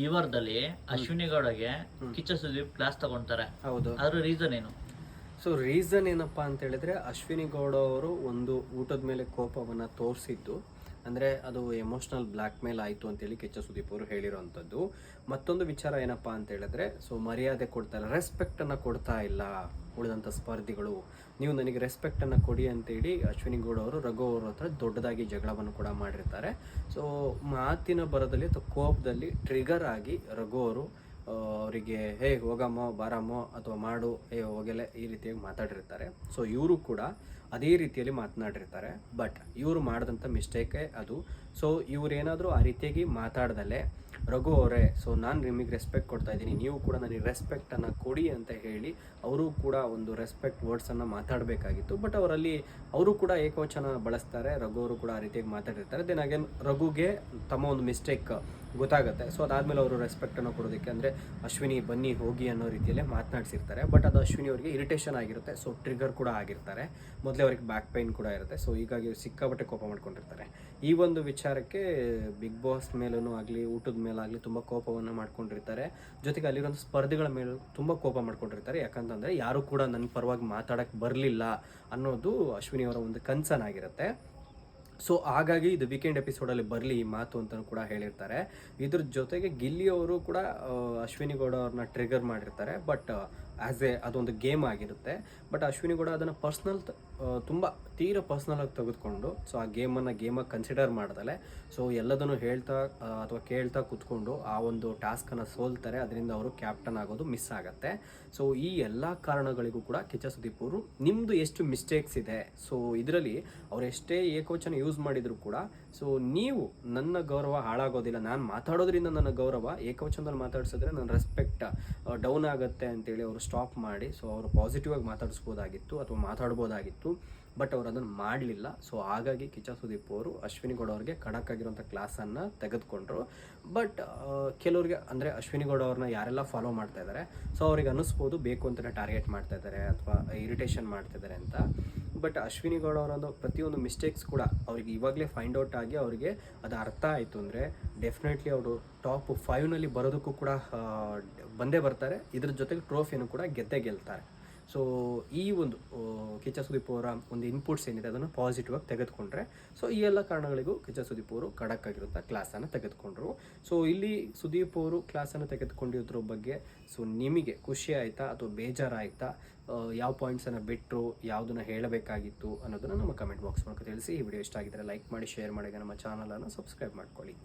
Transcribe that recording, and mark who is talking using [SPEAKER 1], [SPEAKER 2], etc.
[SPEAKER 1] ಈ ವಾರದಲ್ಲಿ ಅಶ್ವಿನಿ ಗೌಡಗೆ ಕಿಚ್ಚ ಸುದೀಪ್ ಕ್ಲಾಸ್ ತಗೊಂತಾರೆ.
[SPEAKER 2] ಹೌದು.
[SPEAKER 1] ಅದ್ರ ರೀಸನ್ ಏನು?
[SPEAKER 2] ಸೊ ರೀಸನ್ ಏನಪ್ಪಾ ಅಂತ ಹೇಳಿದ್ರೆ ಅಶ್ವಿನಿ ಗೌಡ ಅವರು ಒಂದು ಊಟದ ಮೇಲೆ ಕೋಪವನ್ನು ತೋರಿಸಿದ್ದು ಅಂದರೆ ಅದು ಎಮೋಷ್ನಲ್ ಬ್ಲ್ಯಾಕ್ ಮೇಲ್ ಆಯಿತು ಅಂತೇಳಿ ಕಿಚ್ಚ ಸುದೀಪ್ ಅವರು ಹೇಳಿರೋವಂಥದ್ದು. ಮತ್ತೊಂದು ವಿಚಾರ ಏನಪ್ಪಾ ಅಂತ ಹೇಳಿದ್ರೆ ಸೊ ಮರ್ಯಾದೆ ಕೊಡ್ತಾ ಇಲ್ಲ ರೆಸ್ಪೆಕ್ಟನ್ನು ಕೊಡ್ತಾ ಇಲ್ಲ. ಉಳಿದಂಥ ಸ್ಪರ್ಧಿಗಳು. ನೀವು ನನಗೆ ರೆಸ್ಪೆಕ್ಟನ್ನು ಕೊಡಿ ಅಂತೇಳಿ ಅಶ್ವಿನಿ ಗೌಡ ಅವರು, ರಘು ಅವ್ರ ಹತ್ರ ದೊಡ್ಡದಾಗಿ ಜಗಳವನ್ನು ಕೂಡ ಮಾಡಿರ್ತಾರೆ. ಸೊ ಮಾತಿನ ಬರದಲ್ಲಿ ಅಥವಾ ಕೋಪದಲ್ಲಿ ಟ್ರಿಗರ್ ಆಗಿ ರಘು ಅವರು ಅವರಿಗೆ, ಹೇ, ಹೋಗಮ್ಮೋ, ಬಾರಮ್ಮೋ, ಅಥವಾ ಮಾಡು, ಹೇ ಹೋಗಲೆ ಈ ರೀತಿಯಾಗಿ ಮಾತಾಡಿರ್ತಾರೆ. ಸೊ ಇವರು ಕೂಡ ಅದೇ ರೀತಿಯಲ್ಲಿ ಮಾತನಾಡಿರ್ತಾರೆ. ಬಟ್ ಇವರು ಮಾಡಿದಂಥ ಮಿಸ್ಟೇಕೇ ಅದು. ಸೊ ಇವರೇನಾದರೂ ಆ ರೀತಿಯಾಗಿ ಮಾತಾಡ್ದಲೆ ರಘು ಅವರೇ ಸೊ ನಾನು ನಿಮಗೆ ರೆಸ್ಪೆಕ್ಟ್ ಕೊಡ್ತಾ ಇದ್ದೀನಿ. ನೀವು ಕೂಡ ನನಗೆ ರೆಸ್ಪೆಕ್ಟನ್ನು ಕೊಡಿ ಅಂತ ಹೇಳಿ ಅವರು ಕೂಡ ಒಂದು ರೆಸ್ಪೆಕ್ಟ್ ವರ್ಡ್ಸನ್ನು ಮಾತಾಡಬೇಕಾಗಿತ್ತು. ಬಟ್ ಅವರಲ್ಲಿ ಅವರು ಕೂಡ ಏಕವಚನ ಬಳಸ್ತಾರೆ. ರಘು ಅವರು ಕೂಡ ಆ ರೀತಿಯಾಗಿ ಮಾತಾಡಿರ್ತಾರೆ. ದೆನ್ ಅಗೇನ್ ರಘುಗೆ ತಮ್ಮ ಒಂದು ಮಿಸ್ಟೇಕ್ ಗೊತ್ತಾಗುತ್ತೆ. ಸೊ ಅದಾದಮೇಲೆ ಅವರು ರೆಸ್ಪೆಕ್ಟನ್ನು ಕೊಡೋದಕ್ಕೆ ಅಂದರೆ, ಅಶ್ವಿನಿ, ಬನ್ನಿ, ಹೋಗಿ ಅನ್ನೋ ರೀತಿಯಲ್ಲೇ ಮಾತನಾಡಿಸಿರ್ತಾರೆ. ಬಟ್ ಅದು ಅಶ್ವಿನಿ ಅವರಿಗೆ ಇರಿಟೇಷನ್ ಆಗಿರುತ್ತೆ. ಸೊ ಟ್ರಿಗರ್ ಕೂಡ ಆಗಿರ್ತಾರೆ. ಮೊದಲೇ ಅವ್ರಿಗೆ ಬ್ಯಾಕ್ ಪೈನ್ ಕೂಡ ಇರುತ್ತೆ. ಸೊ ಹೀಗಾಗಿ ಸಿಕ್ಕಾಪಟ್ಟೆ ಕೋಪ ಮಾಡ್ಕೊಂಡಿರ್ತಾರೆ. ಈ ಒಂದು ವಿಚಾರಕ್ಕೆ ಬಿಗ್ ಬಾಸ್ ಮೇಲೂ ಆಗಲಿ, ಊಟದ ಮೇಲಾಗಲಿ ತುಂಬ ಕೋಪವನ್ನು ಮಾಡ್ಕೊಂಡಿರ್ತಾರೆ. ಜೊತೆಗೆ ಅಲ್ಲಿರೋ ಸ್ಪರ್ಧಿಗಳ ಮೇಲೂ ತುಂಬ ಕೋಪ ಮಾಡ್ಕೊಂಡಿರ್ತಾರೆ. ಯಾಕಂತಂದರೆ ಯಾರೂ ಕೂಡ ನನ್ನ ಪರವಾಗಿ ಮಾತಾಡೋಕ್ಕೆ ಬರಲಿಲ್ಲ ಅನ್ನೋದು ಅಶ್ವಿನಿ ಅವರ ಒಂದು ಕನ್ಸರ್ನ್ ಆಗಿರುತ್ತೆ. ಸೊ ಹಾಗಾಗಿ ಇದು ವೀಕೆಂಡ್ ಎಪಿಸೋಡಲ್ಲಿ ಬರಲಿ ಈ ಮಾತು ಅಂತಲೂ ಕೂಡ ಹೇಳಿರ್ತಾರೆ. ಇದ್ರ ಜೊತೆಗೆ ಗಿಲ್ಲಿ ಅವರು ಕೂಡ ಅಶ್ವಿನಿ ಗೌಡ ಅವ್ರನ್ನ ಟ್ರಿಗರ್ ಮಾಡಿರ್ತಾರೆ. ಬಟ್ ಆ್ಯಸ್ ಎ ಅದೊಂದು ಗೇಮ್ ಆಗಿರುತ್ತೆ. ಬಟ್ ಅಶ್ವಿನಿ ಕೂಡ ಅದನ್ನು ಪರ್ಸ್ನಲ್ ತುಂಬ ತೀರ ಪರ್ಸ್ನಲ್ ಆಗಿ ತೆಗೆದುಕೊಂಡು ಸೊ ಆ ಗೇಮನ್ನು ಗೇಮಾಗಿ ಕನ್ಸಿಡರ್ ಮಾಡ್ದಲೆ. ಸೊ ಎಲ್ಲದನ್ನು ಹೇಳ್ತಾ ಅಥವಾ ಕೇಳ್ತಾ ಕೂತ್ಕೊಂಡು ಆ ಒಂದು ಟಾಸ್ಕನ್ನು ಸೋಲ್ತಾರೆ. ಅದರಿಂದ ಅವರು ಕ್ಯಾಪ್ಟನ್ ಆಗೋದು ಮಿಸ್ ಆಗುತ್ತೆ. ಸೊ ಈ ಎಲ್ಲ ಕಾರಣಗಳಿಗೂ ಕೂಡ ಕಿಚ್ಚ ಸುದೀಪ್ ಅವರು ನಿಮ್ಮದು ಎಷ್ಟು ಮಿಸ್ಟೇಕ್ಸ್ ಇದೆ? ಸೊ ಇದರಲ್ಲಿ ಅವರು ಎಷ್ಟೇ ಏಕವಚನ ಯೂಸ್ ಮಾಡಿದರೂ ಕೂಡ ಸೊ ನೀವು ನನ್ನ ಗೌರವ ಹಾಳಾಗೋದಿಲ್ಲ. ನಾನು ಮಾತಾಡೋದ್ರಿಂದ ನನ್ನ ಗೌರವ ಏಕವಚನದಲ್ಲಿ ಮಾತಾಡಿಸಿದ್ರೆ ನನ್ನ ರೆಸ್ಪೆಕ್ಟ್ ಡೌನ್ ಆಗುತ್ತೆ ಅಂತೇಳಿ ಅವರು ಸ್ಟಾಪ್ ಮಾಡಿ ಸೊ ಅವರು ಪಾಸಿಟಿವ್ ಆಗಿ ಮಾತಾಡಿಸ್ಬೋದಾಗಿತ್ತು ಅಥವಾ ಮಾತಾಡ್ಬೋದಾಗಿತ್ತು ಬಟ್ ಅವರು ಅದನ್ನು ಮಾಡಲಿಲ್ಲ. ಸೊ ಹಾಗಾಗಿ ಕಿಚ್ಚ ಸುದೀಪ್ ಅವರು ಅಶ್ವಿನಿ ಗೌಡ ಅವ್ರಿಗೆ ಖಡಕ್ ಆಗಿರುವಂಥ ಕ್ಲಾಸನ್ನು ತೆಗೆದುಕೊಂಡ್ರು. ಬಟ್ ಕೆಲವ್ರಿಗೆ ಅಂದರೆ ಅಶ್ವಿನಿ ಗೌಡ ಅವ್ರನ್ನ ಯಾರೆಲ್ಲ ಫಾಲೋ ಮಾಡ್ತಾ ಇದ್ದಾರೆ ಸೊ ಅವ್ರಿಗೆ ಅನ್ನಿಸ್ಬೋದು, ಬೇಕು ಅಂತಲೇ ಟಾರ್ಗೆಟ್ ಮಾಡ್ತಾ ಇದ್ದಾರೆ ಅಥವಾ ಇರಿಟೇಷನ್ ಮಾಡ್ತಾ ಇದ್ದಾರೆ ಅಂತ. ಬಟ್ ಅಶ್ವಿನಿ ಗೌಡ ಅವರೊಂದು ಪ್ರತಿಯೊಂದು ಮಿಸ್ಟೇಕ್ಸ್ ಕೂಡ ಅವ್ರಿಗೆ ಇವಾಗಲೇ ಫೈಂಡ್ ಔಟ್ ಆಗಿ ಅವರಿಗೆ ಅದು ಅರ್ಥ ಆಯಿತು ಅಂದರೆ ಡೆಫಿನೆಟ್ಲಿ ಅವರು ಟಾಪ್ ಫೈವ್ನಲ್ಲಿ ಬರೋದಕ್ಕೂ ಕೂಡ ಬಂದೇ ಬರ್ತಾರೆ. ಇದ್ರ ಜೊತೆಗೆ ಟ್ರೋಫಿಯನ್ನು ಕೂಡ ಗೆದ್ದೇ ಗೆಲ್ತಾರೆ. ಸೊ ಈ ಒಂದು ಕಿಚ್ಚ ಸುದೀಪ್ ಅವರ ಒಂದು ಇನ್ಪುಟ್ಸ್ ಏನಿದೆ ಅದನ್ನು ಪಾಸಿಟಿವ್ ಆಗಿ ತೆಗೆದುಕೊಂಡ್ರೆ ಸೊ ಈ ಎಲ್ಲ ಕಾರಣಗಳಿಗೂ ಕಿಚ್ಚ ಸುದೀಪ್ ಅವರು ಖಡಕ್ ಆಗಿರುವಂಥ ಕ್ಲಾಸನ್ನು ತೆಗೆದುಕೊಂಡ್ರು. ಸೊ ಇಲ್ಲಿ ಸುದೀಪ್ ಅವರು ಕ್ಲಾಸನ್ನು ತೆಗೆದುಕೊಂಡಿರೋದ್ರ ಬಗ್ಗೆ ಸೊ ನಿಮಗೆ ಖುಷಿ ಆಯಿತಾ ಅಥವಾ ಬೇಜಾರಾಯಿತಾ? ಯಾವ ಪಾಯಿಂಟ್ಸನ್ನು ಬಿಟ್ಟರು ಯಾವುದನ್ನು ಹೇಳಬೇಕಾಗಿತ್ತು ಅನ್ನೋದನ್ನು ನಮ್ಮ ಕಮೆಂಟ್ ಬಾಕ್ಸ್ ಮೂಲಕ ತಿಳಿಸಿ. ಈ ವಿಡಿಯೋ ಇಷ್ಟ ಆಗಿದ್ದರೆ ಲೈಕ್ ಮಾಡಿ ಶೇರ್ ಮಾಡಿ ನಮ್ಮ ಚಾನಲನ್ನು ಸಬ್ಸ್ಕ್ರೈಬ್ ಮಾಡ್ಕೊಳ್ಳಿ.